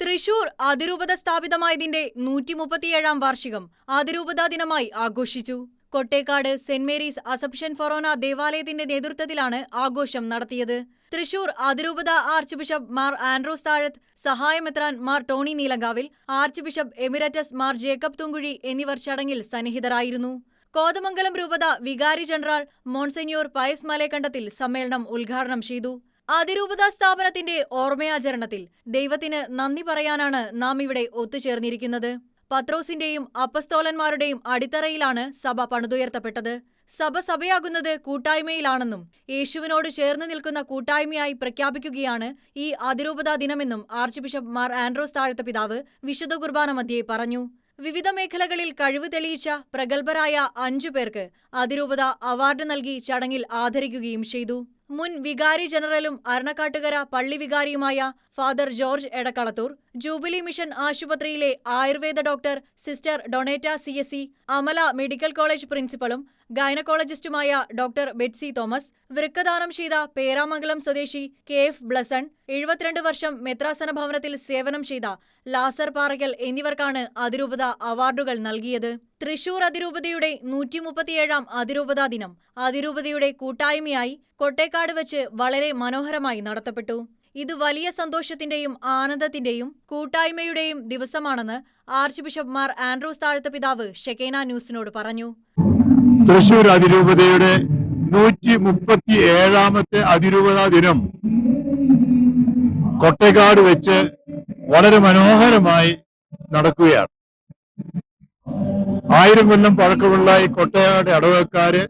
തൃശൂർ അതിരൂപത സ്ഥാപിതമായതിന്റെ നൂറ്റി മുപ്പത്തിയേഴാം വാർഷികം അതിരൂപതാ ദിനമായി ആഘോഷിച്ചു. Kottekkad Saint Mary's Assumption Forane ദേവാലയത്തിന്റെ നേതൃത്വത്തിലാണ് ആഘോഷം നടത്തിയത്. തൃശൂർ അതിരൂപത arch bishop Mar Andrews Thazhath സഹായമെത്രാൻ Mar Tony Neelankavil archbishop emeritus Mar Jacob Thoomkuzhy എന്നിവർ ചടങ്ങിൽ സന്നിഹിതരായിരുന്നു. കോതമംഗലം രൂപത വികാരി ജനറൽ മോൺസെന്യൂർ പയസ് മലേക്കണ്ടത്തിൽ സമ്മേളനം ഉദ്ഘാടനം ചെയ്തു. അതിരൂപത സ്ഥാപനത്തിന്റെ ഓർമ്മയാചരണത്തിൽ ദൈവത്തിന് നന്ദി പറയാനാണ് നാം ഇവിടെ ഒത്തുചേർന്നിരിക്കുന്നത്. പത്രോസിന്റെയും അപ്പസ്തോലന്മാരുടെയും അടിത്തറയിലാണ് സഭ പണിതുയർത്തപ്പെട്ടത്. സഭ സഭയാകുന്നത് കൂട്ടായ്മയിലാണെന്നും യേശുവിനോട് ചേർന്ന് നിൽക്കുന്ന കൂട്ടായ്മയായി പ്രഖ്യാപിക്കുകയാണ് ഈ അതിരൂപതാ ദിനമെന്നും archbishop Mar Andrews Thazhath പിതാവ് വിശുദ്ധ കുർബാന മധ്യേ പറഞ്ഞു. വിവിധ മേഖലകളിൽ കഴിവ് തെളിയിച്ച പ്രഗത്ഭരായ അഞ്ചു പേർക്ക് അതിരൂപത അവാർഡ് നൽകി ചടങ്ങിൽ ആദരിക്കുകയും ചെയ്തു. മുൻ വികാരി ജനറലും അരണക്കാട്ടുകര പള്ളി വികാരിയുമായ father George Edakkalathur jubilee mission ആശുപത്രിയിലെ Ayurveda doctor sister Doneta C S C Amala medical college പ്രിൻസിപ്പളും ഗൈനക്കോളജിസ്റ്റുമായ ഡോക്ടർ ബെറ്റ്സി തോമസ് വൃക്കദാനം ചെയ്ത പേരാമംഗലം സ്വദേശി കെ എഫ് ബ്ലസൺ എഴുപത്തിരണ്ട് വർഷം മെത്രാസന ഭവനത്തിൽ സേവനം ചെയ്ത ലാസർ പാറയ്ക്കൽ എന്നിവർക്കാണ് അതിരൂപത അവാർഡുകൾ നൽകിയത്. തൃശൂർ അതിരൂപതയുടെ നൂറ്റി മുപ്പത്തിയേഴാം അതിരൂപതാ ദിനം അതിരൂപതയുടെ കൂട്ടായ്മയായി കൊട്ടേക്കാട് വെച്ച് വളരെ മനോഹരമായി നടത്തപ്പെട്ടു. ഇത് വലിയ സന്തോഷത്തിന്റെയും ആനന്ദത്തിന്റെയും കൂട്ടായ്മയുടെയും ദിവസമാണെന്ന് archbishop Mar Andrews Thazhath പിതാവ് ഷെക്കേന ന്യൂസിനോട് പറഞ്ഞു. തൃശൂർ അതിരൂപതയുടെ നൂറ്റി മുപ്പത്തി ഏഴാമത്തെ അതിരൂപതാ ദിനം കൊട്ടേക്കാട് വെച്ച് വളരെ മനോഹരമായി നടക്കുകയാണ്. ആയിരം കൊല്ലം പഴക്കമുള്ള ഈ കൊട്ടയാട് അടവക്കാര്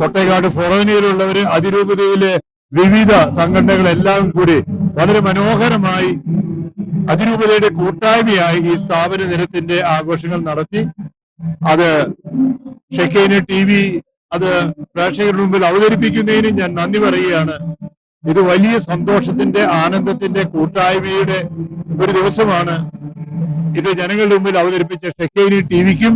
കൊട്ടയക്കാട് ഫൊറോനയിലുള്ളവര് അതിരൂപതയിലെ വിവിധ സംഘടനകളെല്ലാം കൂടി വളരെ മനോഹരമായി അതിരൂപതയുടെ കൂട്ടായ്മയായി ഈ സ്ഥാപന ദിനത്തിന്റെ ആഘോഷങ്ങൾ നടത്തി. അത് ഷെക്കൈന് ടി വി അത് പ്രേക്ഷകരുടെ മുമ്പിൽ അവതരിപ്പിക്കുന്നതിന് ഞാൻ നന്ദി പറയുകയാണ്. ഇത് വലിയ സന്തോഷത്തിന്റെ ആനന്ദത്തിന്റെ കൂട്ടായ്മയുടെ ഒരു ദിവസമാണ്. ഇത് ജനങ്ങളുടെ മുമ്പിൽ അവതരിപ്പിച്ച ഷെക്കൈനി ടി വിക്കും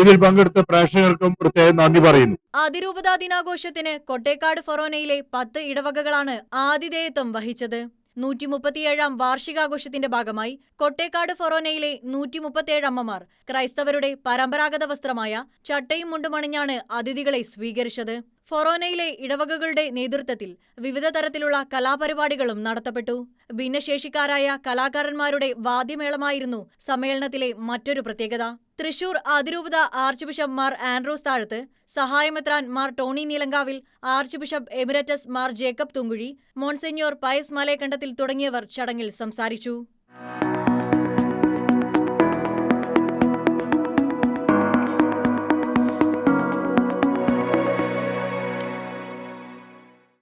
ഇതിൽ പങ്കെടുത്ത പ്രേക്ഷകർക്കും പ്രത്യേകം നന്ദി പറയുന്നു. അതിരൂപതാ ദിനാഘോഷത്തിന് കൊട്ടേക്കാട് ഫൊറോനയിലെ പത്ത് ഇടവകകളാണ് ആതിഥേയത്വം വഹിച്ചത്. നൂറ്റി മുപ്പത്തിയേഴാം വാർഷികാഘോഷത്തിന്റെ ഭാഗമായി കൊട്ടേക്കാട് ഫൊറോനയിലെ നൂറ്റി മുപ്പത്തിയേഴ് അമ്മമാർ ക്രൈസ്തവരുടെ പരമ്പരാഗത വസ്ത്രമായ ചട്ടയും മുണ്ടുമണിഞ്ഞാണ് അതിഥികളെ സ്വീകരിച്ചത്. ഫൊറോനയിലെ ഇടവകകളുടെ നേതൃത്വത്തിൽ വിവിധ തരത്തിലുള്ള കലാപരിപാടികളും നടത്തപ്പെട്ടു. ഭിന്നശേഷിക്കാരായ കലാകാരന്മാരുടെ വാദ്യമേളമായിരുന്നു സമ്മേളനത്തിലെ മറ്റൊരു പ്രത്യേകത. തൃശൂർ അതിരൂപത arch bishop Mar Andrews Thazhath സഹായമെത്രാൻ Mar Tony Neelankavil archbishop emeritus Mar Jacob Thoomkuzhy Monsignor Pius Malayakandathil തുടങ്ങിയവർ ചടങ്ങിൽ സംസാരിച്ചു.